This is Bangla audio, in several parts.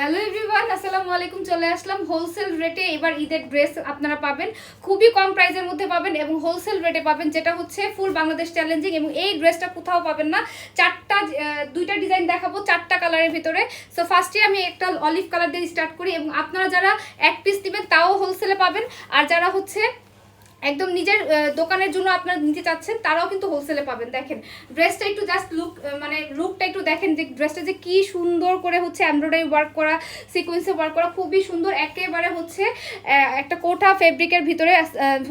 হ্যালো এভরিওয়ান আসসালামু আলাইকুম, চলে আসলাম হোলসেল রেটে এবার ঈদের ড্রেস আপনারা পাবেন। খুবই কম প্রাইসের মধ্যে পাবেন এবং হোলসেল রেটে পাবেন, যেটা হচ্ছে ফুল বাংলাদেশ চ্যালেঞ্জিং এবং এই ড্রেসটা কোথাও পাবেন না। চারটা দুইটা ডিজাইন দেখাবো চারটা কালারের ভিতরে। সো ফার্স্টে আমি একটা অলিভ কালার দিয়ে স্টার্ট করি এবং আপনারা যারা এক পিস দিবেন, তাও হোলসেলে পাবেন। আর যারা হচ্ছে একদম নিজের দোকানের জন্য আপনারা নিতে চাচ্ছেন, তারাও কিন্তু হোলসেলে পাবেন। দেখেন ড্রেসটা একটু জাস্ট লুক মানে লুকটা একটু দেখেন যে ড্রেসটা যে কি সুন্দর করে হচ্ছে এমব্রয়ডারি ওয়ার্ক করা সিকোয়েন্সে ওয়ার্ক করা, খুবই সুন্দর। একেবারে হচ্ছে একটা কোঠা ফেব্রিকের ভিতরে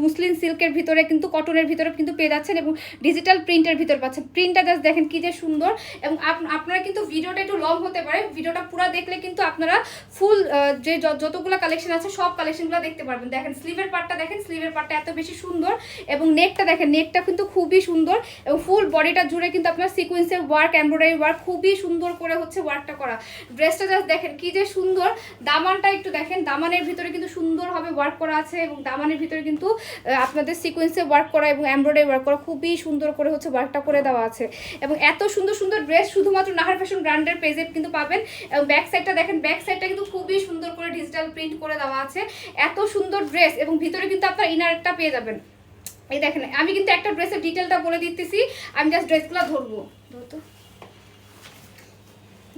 মুসলিম সিল্কের ভিতরে কিন্তু কটনের ভিতরে কিন্তু পেয়ে যাচ্ছেন এবং ডিজিটাল প্রিন্টের ভিতরে পাচ্ছেন। প্রিন্টটা জাস্ট দেখেন কি যে সুন্দর এবং আপ- আপনারা কিন্তু ভিডিওটা একটু লং হতে পারে, ভিডিওটা পুরো দেখলে কিন্তু আপনারা ফুল য- যতগুলো কালেকশন আছে, সব কালেকশনগুলো দেখতে পারবেন। দেখেন স্লিভের পার্টটা দেখেন স্লিভের পার্টটা এত বেশি সুন্দর এবং নেকটা দেখেন নেকটা কিন্তু খুবই সুন্দর এবং ফুল বডিটা জুড়ে কিন্তু আপনার সিকোয়েন্সের ওয়ার্ক এমব্রয়ডারি ওয়ার্ক খুবই সুন্দর করে হচ্ছে ওয়ার্কটা করা। ড্রেসটা জাস্ট দেখেন কি যে সুন্দর। দামানটা একটু দেখেন, দামানের ভিতরে কিন্তু সুন্দরভাবে ওয়ার্ক করা আছে এবং দামানের ভিতরে কিন্তু আপনাদের সিকোয়েন্সে ওয়ার্ক করা এবং এমব্রয়ডারি ওয়ার্ক করা খুবই সুন্দর করে হচ্ছে ওয়ার্কটা করে দেওয়া আছে। এবং এত সুন্দর সুন্দর ড্রেস শুধুমাত্র নাহার ফ্যাশন ব্র্যান্ডের পেজে কিন্তু পাবেন এবং ব্যাক সাইডটা দেখেন ব্যাক সাইডটা কিন্তু খুবই সুন্দর করে ডিজিটাল প্রিন্ট করে দেওয়া আছে। এত সুন্দর ড্রেস এবং ভিতরে কিন্তু আপনার ইনারটা পেয়ে যাবেন। এই দেখেন আমি কিন্তু একটা ড্রেসের ডিটেলটা বলে দিতেছি আমি জাস্ট ড্রেসগুলো ধরবো। ধরতো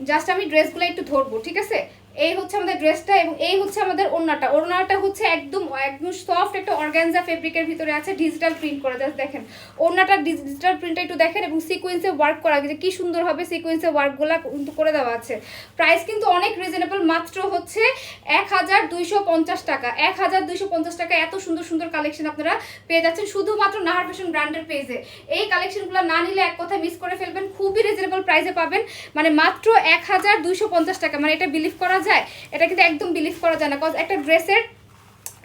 জাস্ট আমি ড্রেসগুলো একটু ধরবো ঠিক আছে? এই হচ্ছে আমাদের ড্রেসটা এবং এই হচ্ছে আমাদের ওড়নাটা। ওড়নাটা হচ্ছে একদম একদম সফট একটা অর্গানজা ফেব্রিকের ভিতরে আছে ডিজিটাল প্রিন্ট করা। জাস্ট দেখেন, ওড়নাটা ডিজিটাল প্রিন্টটা একটু দেখেন এবং সিকোয়েন্সে ওয়ার্ক করা। যে কী সুন্দর হবে সিকোয়েন্সে ওয়ার্কগুলো কিন্তু করে দেওয়া আছে। প্রাইস কিন্তু অনেক রিজনেবল মাত্র হচ্ছে এক হাজার দুইশো পঞ্চাশ টাকা। এক হাজার দুইশো পঞ্চাশ টাকা এত সুন্দর সুন্দর কালেকশন আপনারা পেয়ে যাচ্ছেন। শুধুমাত্র নাহার ফ্যাশন ব্র্যান্ডের পেজে এই কালেকশনগুলো না নিলে এক কথা মিস করে ফেলবেন, খুবই রিজনেবল প্রাইসে পাবেন। মানে মাত্র এক হাজার দুইশো পঞ্চাশ টাকা। মানে এটা বিলিভ করা এটা কিন্তু একদম বিলিভ করা যায় না কজ একটা ড্রেসের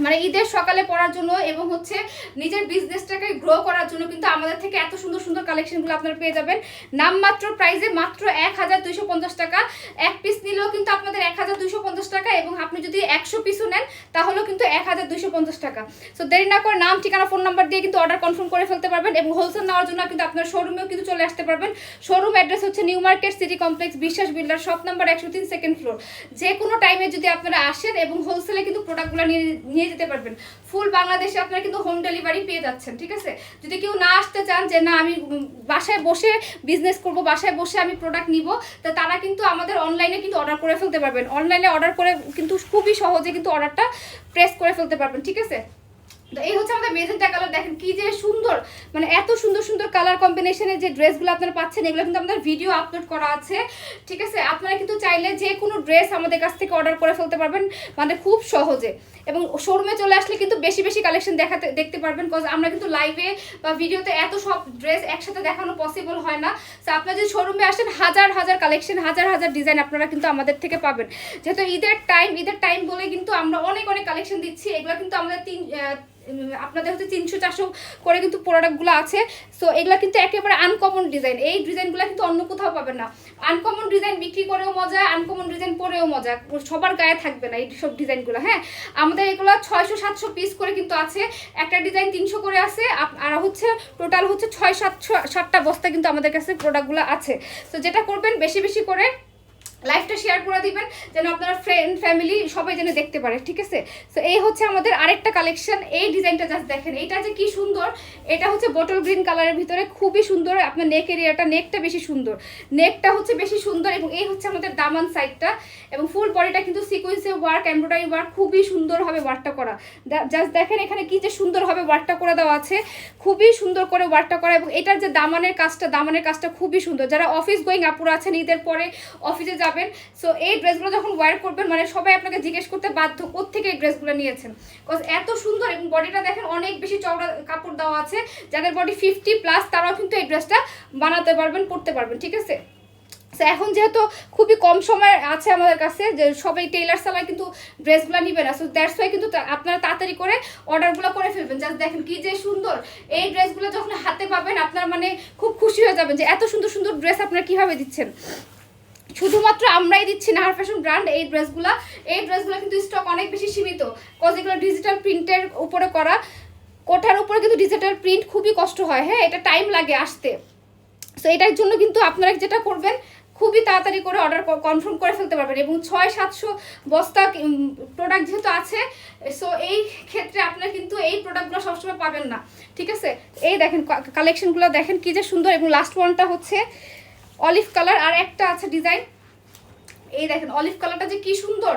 মানে ঈদের সকালে পড়ার জন্য এবং হচ্ছে নিজের বিজনেসটাকে গ্রো করার জন্য কিন্তু আমাদের থেকে এত সুন্দর সুন্দর কালেকশনগুলো আপনারা পেয়ে যাবেন। নামমাত্র প্রাইসে মাত্র এক হাজার দুইশো পঞ্চাশ টাকা। এক পিস নিলেও কিন্তু আপনাদের এক হাজার দুইশো পঞ্চাশ টাকা এবং আপনি যদি একশো পিসও নেন, তাহলেও কিন্তু এক হাজার দুইশো পঞ্চাশ টাকা। সো দেরি না করে নাম, ঠিকানা ফোন নাম্বার দিয়ে কিন্তু অর্ডার কনফার্ম করে ফেলতে পারবেন এবং হোলসেল নেওয়ার জন্য কিন্তু আপনার শোরুমেও কিন্তু চলে আসতে পারবেন। শোরুম অ্যাড্রেস হচ্ছে new market city complex Biswas builder shop number একশো তিন সেকেন্ড ফ্লোর যে কোনো টাইমে যদি আপনারা আসেন এবং হোলসেলে কিন্তু প্রোডাক্টগুলো নিয়ে নিয়ে যেতে পারবেন। ফুল বাংলাদেশে আপনারা কিন্তু হোম ডেলিভারি পেয়ে যাচ্ছেন, ঠিক আছে? যদি কেউ না আসতে চান যে না, আমি বাসায় বসে বিজনেস করব, বাসায় বসে আমি প্রোডাক্ট নিব, তা তারা কিন্তু আমাদের অনলাইনে কিন্তু অর্ডার করে ফেলতে পারবেন। অনলাইনে অর্ডার করে কিন্তু খুবই সহজে কিন্তু অর্ডারটা প্রেস করে ফেলতে পারবেন, ঠিক আছে? তো এই হচ্ছে আমাদের মেজেন্টা কালার দেখেন কি যে সুন্দর মানে এত সুন্দর সুন্দর কালার কম্বিনেশনের যে ড্রেসগুলো আপনারা পাচ্ছেন, এগুলো কিন্তু আমাদের ভিডিও আপলোড করা আছে, ঠিক আছে? আপনারা কিন্তু চাইলে যে কোনো ড্রেস আমাদের কাছ থেকে অর্ডার করে ফেলতে পারবেন মানে খুব সহজে। এবং শোরুমে চলে আসলে কিন্তু বেশি বেশি কালেকশন দেখাতে, দেখতে পারবেন কজ আমরা কিন্তু লাইভে বা ভিডিওতে এত সব ড্রেস একসাথে দেখানো পসিবল হয় না। তো আপনারা যদি শোরুমে আসেন, হাজার হাজার কালেকশন হাজার হাজার ডিজাইন আপনারা কিন্তু আমাদের থেকে পাবেন। যেহেতু ঈদের টাইম ঈদের টাইম বলে কিন্তু আমরা অনেক অনেক কালেকশন দিচ্ছি। এগুলো কিন্তু আমাদের তিন আপনাদের হচ্ছে তিনশো, চারশো করে কিন্তু প্রোডাক্টগুলো আছে। সো এগুলো কিন্তু একেবারে আনকমন ডিজাইন এই ডিজাইনগুলো কিন্তু অন্য কোথাও পাবেন না। আনকমন ডিজাইন বিক্রি করেও মজা আনকমন ডিজাইন পরেও মজা। সবার গায়ে থাকবে না এই সব ডিজাইনগুলো হ্যাঁ? এগুলো ছয়শো, সাতশো পিস করে কিন্তু আছে। একটা ডিজাইন তিনশো করে আছে। আর হচ্ছে টোটাল হচ্ছে ছয়, সাতশো, সাতটা বস্তা কিন্তু আমাদের কাছে প্রোডাক্টগুলো আছে। তো যেটা করবেন বেশি বেশি করে লাইভটা শেয়ার করে দিবেন, যেন আপনারা ফ্রেন্ড ফ্যামিলি সবাই যেন দেখতে পারে, ঠিক আছে? তো এই হচ্ছে আমাদের আরেকটা কালেকশন এই ডিজাইনটা জাস্ট দেখেন, এইটা যে কি সুন্দর, এটা হচ্ছে বটল গ্রিন কালারের ভিতরে খুবই সুন্দর, আপনার নেক এরিয়াটা নেকটা বেশি সুন্দর নেকটা হচ্ছে বেশি সুন্দর এবং এই হচ্ছে আমাদের দামান সাইডটা এবং ফুল বডিটা কিন্তু সিকোয়েন্সে ওয়ার্ক এমব্রয়ডারি ওয়ার্ক খুবই সুন্দরভাবে ওয়ার্কটা করা। জাস্ট দেখেন এখানে কি যে সুন্দরভাবে ওয়ার্কটা করে দেওয়া আছে, খুবই সুন্দর করে ওয়ার্কটা করা এবং এটার যে দামানের কাজটা দামানের কাজটা খুবই সুন্দর। যারা অফিস গোয়িং আপুরা আছেন, ঈদের পরে অফিসে যাবেন সো এই ড্রেসগুলো যখন ওয়্যার করবেন মানে সবাই আপনাকে জিজ্ঞেস করতে বাধ্য কোথেকে এই ড্রেসগুলো নিয়েছেন। কজ এত সুন্দর, এবং বডিটা দেখেন অনেক বেশি চওড়া কাপড় দেওয়া আছে। যাদের বডি ফিফটি প্লাস তারাও কিন্তু এই ড্রেসটা বানাতে পারবেন, পরতে পারবেন, ঠিক আছে? এখন যেহেতু খুবই কম সময় আছে আমাদের কাছে, যে সবাই টেইলার সালায় কিন্তু ড্রেসগুলো নিবে না। সো দ্যাটস ওয়াই কিন্তু আপনারা তাড়াতাড়ি করে অর্ডারগুলো করে ফেলবেন। জাস্ট দেখেন কি যে সুন্দর। এই ড্রেসগুলো যখন হাতে পাবেন, আপনার মানে খুব খুশি হয়ে যাবেন যে এত সুন্দর সুন্দর ড্রেস আপনারা কীভাবে দিচ্ছেন? শুধুমাত্র আমরাই দিচ্ছি নাহার ফ্যাশন ব্র্যান্ড এই ড্রেসগুলো। এই ড্রেসগুলো কিন্তু স্টক অনেক বেশি সীমিত। কজ এগুলো ডিজিটাল প্রিন্টের উপরে করা। কোঠার উপরে কিন্তু ডিজিটাল প্রিন্ট খুবই কষ্ট হয় হ্যাঁ এটা টাইম লাগে আসতে। সো এটার জন্য কিন্তু আপনারা যেটা করবেন, খুবই তাড়াতাড়ি করে অর্ডার কনফার্ম করে ফেলতে পারবেন এবং ছয়, সাতশো বস্তা প্রোডাক্ট যেহেতু আছে সো এই ক্ষেত্রে আপনারা কিন্তু এই প্রোডাক্টগুলো সবসময় পাবেন না। ঠিক আছে? এই দেখেন কালেকশনগুলো দেখেন কি যে সুন্দর এবং লাস্ট ওয়ানটা হচ্ছে অলিভ কালার আর একটা আছে ডিজাইন। এই দেখেন অলিভ কালারটা যে কি সুন্দর।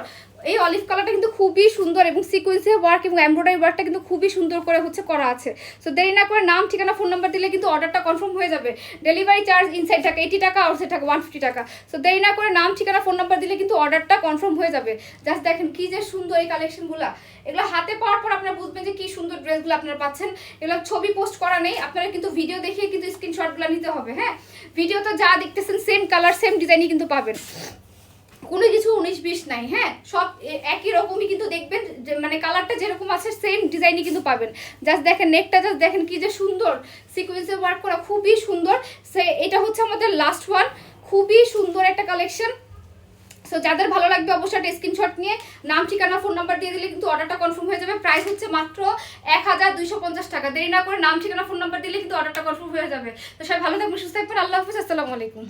এই অলিভ কালারটা কিন্তু খুবই সুন্দর এবং সিকোয়েন্সে ওয়ার্ক এবং এমব্রয়ডারি ওয়ার্কটা কিন্তু খুবই সুন্দর করে হচ্ছে করা আছে। সো দেরি না করে নাম, ঠিকানা ফোন নাম্বার দিলে কিন্তু অর্ডারটা কনফার্ম হয়ে যাবে। ডেলিভারি চার্জ ইনসাইড টাকা এইটি টাকা আউটসাইড টাকা ওয়ান ফিফটি টাকা। সো দেরি না করে নাম, ঠিকানা ফোন নাম্বার দিলে কিন্তু অর্ডারটা কনফার্ম হয়ে যাবে। জাস্ট দেখেন কি যে সুন্দর এই কালেকশনগুলো এগুলো হাতে পাওয়ার পর আপনারা বুঝবেন যে কি সুন্দর ড্রেসগুলো আপনারা পাচ্ছেন। এগুলো ছবি পোস্ট করা নেই। আপনারা কিন্তু ভিডিও দেখিয়ে কিন্তু স্ক্রিনশটগুলো নিতে হবে হ্যাঁ? ভিডিওতে যা দেখতেছেন সেম কালার সেম ডিজাইনই কিন্তু পাবেন। কোনো কিছু উনিশ বিশ নাই হ্যাঁ? সব একই রকমই কিন্তু দেখবেন মানে কালারটা যেরকম আছে সেম ডিজাইনই কিন্তু পাবেন। জাস্ট দেখেন নেকটা জাস্ট দেখেন কি যে সুন্দর। সিকোয়েন্সে ওয়ার্ক করা খুবই সুন্দর। সে, এটা হচ্ছে আমাদের লাস্ট ওয়ান খুবই সুন্দর একটা কালেকশন সো যাদের ভালো লাগবে অবশ্যই একটা স্ক্রিনশট নিয়ে, নাম, ঠিকানা ফোন নাম্বার দিয়ে দিলে কিন্তু অর্ডারটা কনফার্ম হয়ে যাবে। প্রাইস হচ্ছে মাত্র এক হাজার দুইশো পঞ্চাশ টাকা। দেরি না করে নাম, ঠিকানা ফোন নাম্বার দিলে কিন্তু অর্ডারটা কনফার্ম হয়ে যাবে। তো সবাই ভালো থাকবেন, সুস্থ থাকবেন। আল্লাহ হাফিজ, আসসালামু আলাইকুম।